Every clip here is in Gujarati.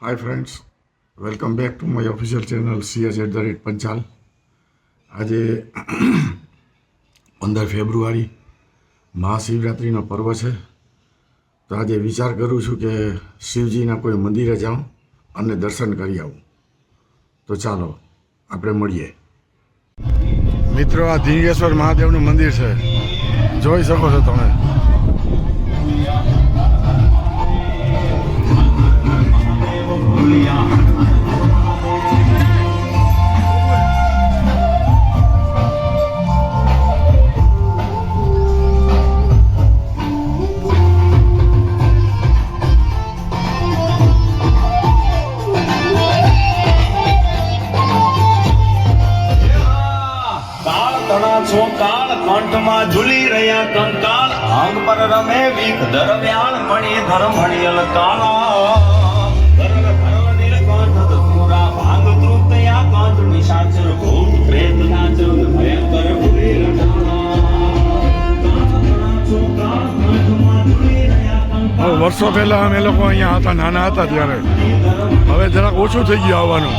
Hi friends welcome back to my official channel CH at the rate Panchal આજે પંદર ફેબ્રુઆરી, મહાશિવરાત્રિનો પર્વ છે. તો આજે વિચાર કરું છું કે શિવજીના કોઈ મંદિરે જાઉં અને દર્શન કરી આવું. તો ચાલો, આપણે મળીએ. મિત્રો, આ ધીંગેશ્વર મહાદેવનું મંદિર છે. જોઈ શકો છો તમે. કાળ તણા છો કાળ કંઠમાં ઝૂલી રહ્યા કંકાળ આંગ પર રમે વીક દરમિયાન મણી ધર્મ હણિયલ ઝૂલી રહ્યા કંકાળ હવે વર્ષો પહેલાં અમે લોકો અહીંયા હતા, નાના હતા ત્યારે. હવે જરાક ઓછું થઈ ગયું આવવાનું.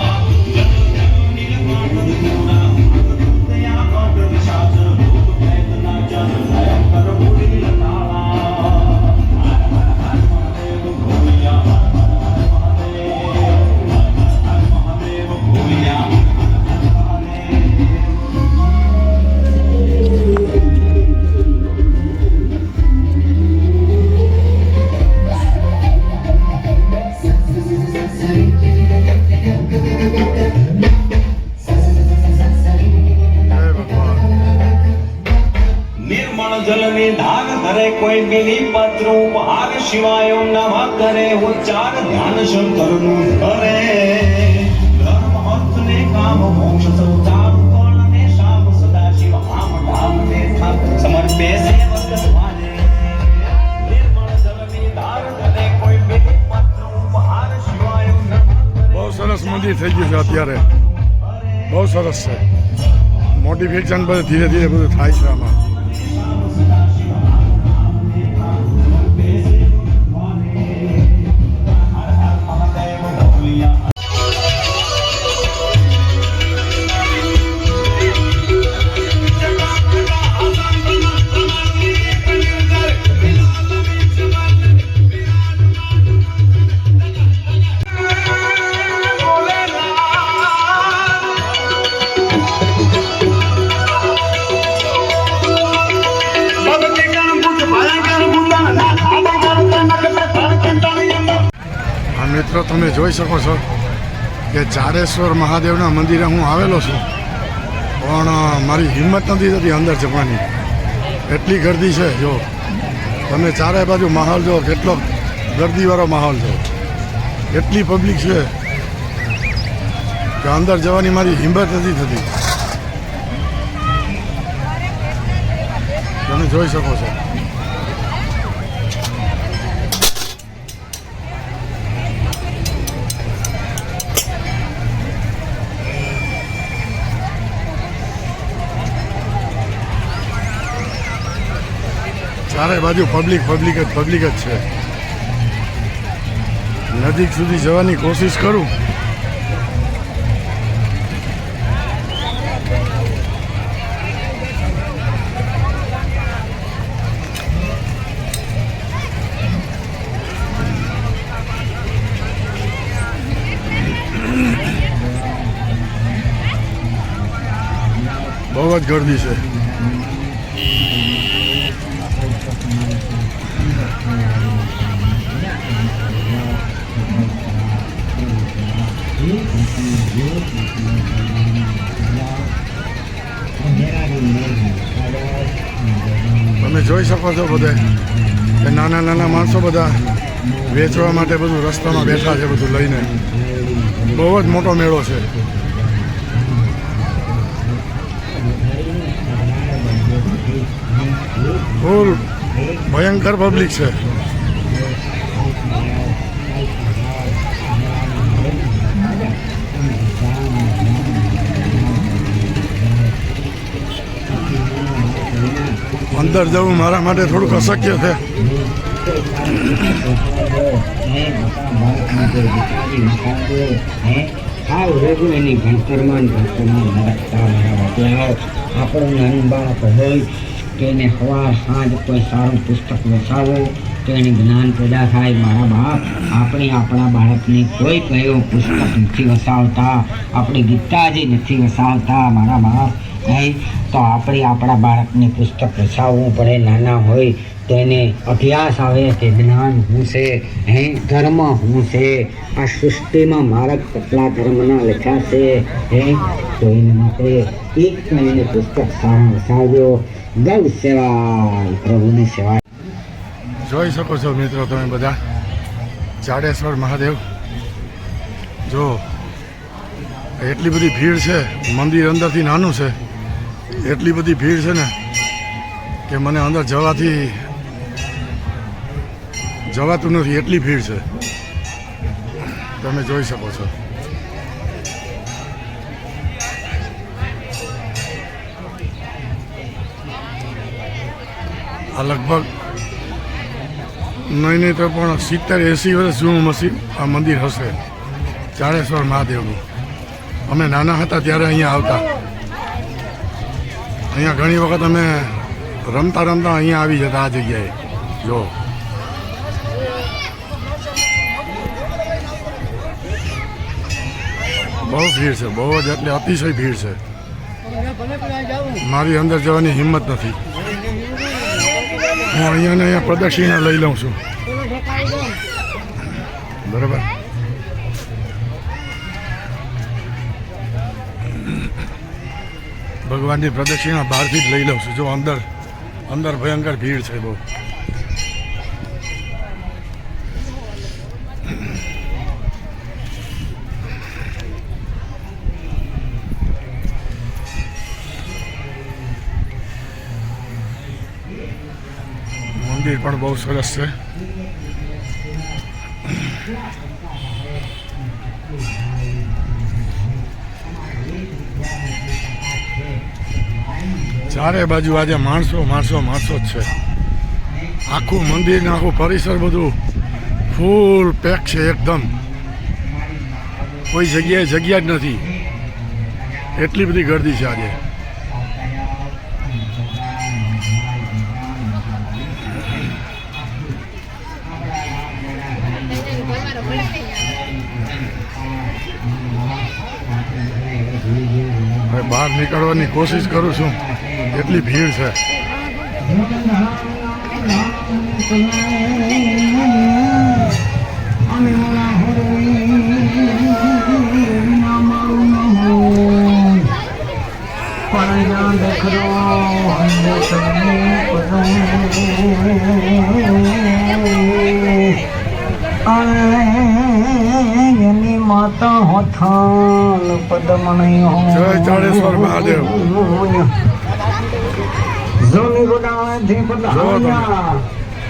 જલની ધાર ધરે કોઈ મિલી પત્ર ઉપહાર શિવાય ઓમ નમઃ કરે ઉચ્ચાર ધ્યાન શંકરનું ધરે. ધર્મ અર્થ ને કામ મોક્ષ સૌ ચાર કોણ ને શામ સદા શિવ આમ ધામ ને થાપ સમર્પે સેવક દ્વારે નિર્મળ જલની ધાર ધરે કોઈ બિલી પત્ર ઉપહાર શિવાય ઓમ નમઃ બહુ સરસ મંદિર થઈ ગયું છે અત્યારે. બહુ સરસ છે. મોટિફિકેશન બધું ધીરે ધીરે બધું થાય છે આમાં. તમે જોઈ શકો છો કે જાડેશ્વર મહાદેવના મંદિરે હું આવેલો છું. પણ મારી હિંમત નથી થતી અંદર જવાની. એટલી ગર્દી છે, જો. તમે ચારે બાજુ માહોલ જો કેટલો ગર્દીવાળો માહોલ છે. એટલી પબ્લિક છે કે અંદર જવાની મારી હિંમત નથી થતી. તમે જોઈ શકો છો. ચારે બાજુ પબ્લિક પબ્લિક જ પબ્લિક જ છે. નજીક સુધી જવાની કોશિશ કરું. બહુ જ ગર્દી છે. જોઈ શકો છો બધે. કે નાના નાના માણસો બધા વેચવા માટે બધું રસ્તામાં બેઠા છે બધું લઈને. બહુ જ મોટો મેળો છે. ફૂલ ભયંકર પબ્લિક છે. અંદર જવું મારા માટે થોડુંક અશક્ય છે. હાવ રેગુ એની ભણતરમાં ભણતરમાં આપણું નાનું બાળક હોય તો એને સવાર સાંજ કોઈ સારું પુસ્તક વસાવો તો એને જ્ઞાન પેદા થાય મારા બાપ આપણે આપણા બાળકને કોઈ કયો પુસ્તક નથી વસાવતા આપણે ગીતાજી નથી વસાવતા મારા બાપ હે તો આપણે આપણા બાળકને પુસ્તક વસાવવું પડે, નાના હોય તો એને અભ્યાસ આવે કે જ્ઞાન શું છે, હે, ધર્મ હું છે, આ સૃષ્ટિમાં મારા કેટલા ધર્મના લખ્યા છે, હે, તો એના માટે એક મહિને પુસ્તક સારા વસાવજો ગૌ સેવા પ્રભુની સેવા. જોઈ શકો છો મિત્રો તમે બધા જાડેશ્વર મહાદેવ. જો, એટલી બધી ભીડ છે, મંદિર અંદરથી નાનું છે. એટલી બધી ભીડ છે ને કે મને અંદર જવાથી જવાતું નથી, એટલી ભીડ છે. તમે જોઈ શકો છો. આ લગભગ નહીં નહીં તો પણ સિત્તેર, એંસી વર્ષ જૂનું મસી આ મંદિર હશે. ચારેશ્વર મહાદેવનું. અમે નાના હતા ત્યારે અહીંયા આવતા. અહીંયા ઘણી વખત અમે રમતા રમતા અહીંયા આવી જતા આ જગ્યાએ. જો. બહુ ભીડ છે, બહુ જ એટલે અતિશય ભીડ છે. મારી અંદર જવાની હિંમત નથી. હું અહીંયા ને અહીંયા પ્રદક્ષિણા લઈ લઉં છું. બરાબર? ભગવાનની પ્રદક્ષિણા બહારથી જ લઈ લઉં છું જો અંદર અંદર ભયંકર ભીડ છે બહુ મંદિર પણ બહુ સરસ છે ચારે બાજુ આજે માણસો માણસો માણસો જ છે. આખું મંદિર આખું પરિસર બધું ફૂલ પેક છે એકદમ. કોઈ જગ્યાએ જગ્યા જ નથી. એટલી બધી ગર્દી છે આજે. હવે બહાર નીકળવાની કોશિશ કરું છું. એટલી ભીડ છે. એની માતા હોથાલ પદમણી હો જય ચારેશ્વર મહાદેવ. જોની ગોડાળેથી પધાણ્યા.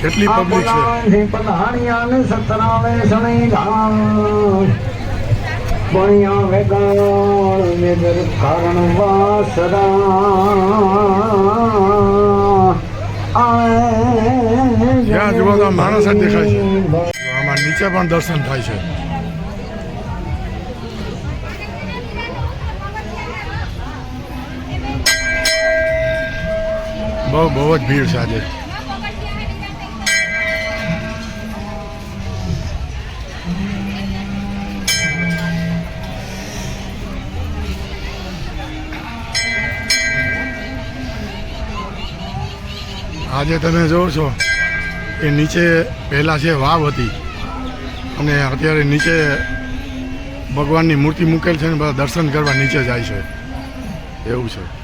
કેટલી પબ્લિક છે ગોડાળેથી ને સતરાવે શણી ધામ. બણ્યા વેગાળ વેગર કારણ વાસરા જ્યાં જુઓ માણસ જ દેખાય છે. આમાં નીચે પણ દર્શન થાય છે. બહુ બહુ જ ભીડ છે આજે. આજે તમે જોવો છો, એ નીચે પહેલાં છે વાવ હતી અને અત્યારે નીચે ભગવાનની મૂર્તિ મૂકેલ છે ને બધા દર્શન કરવા નીચે જાય છે. એવું છે.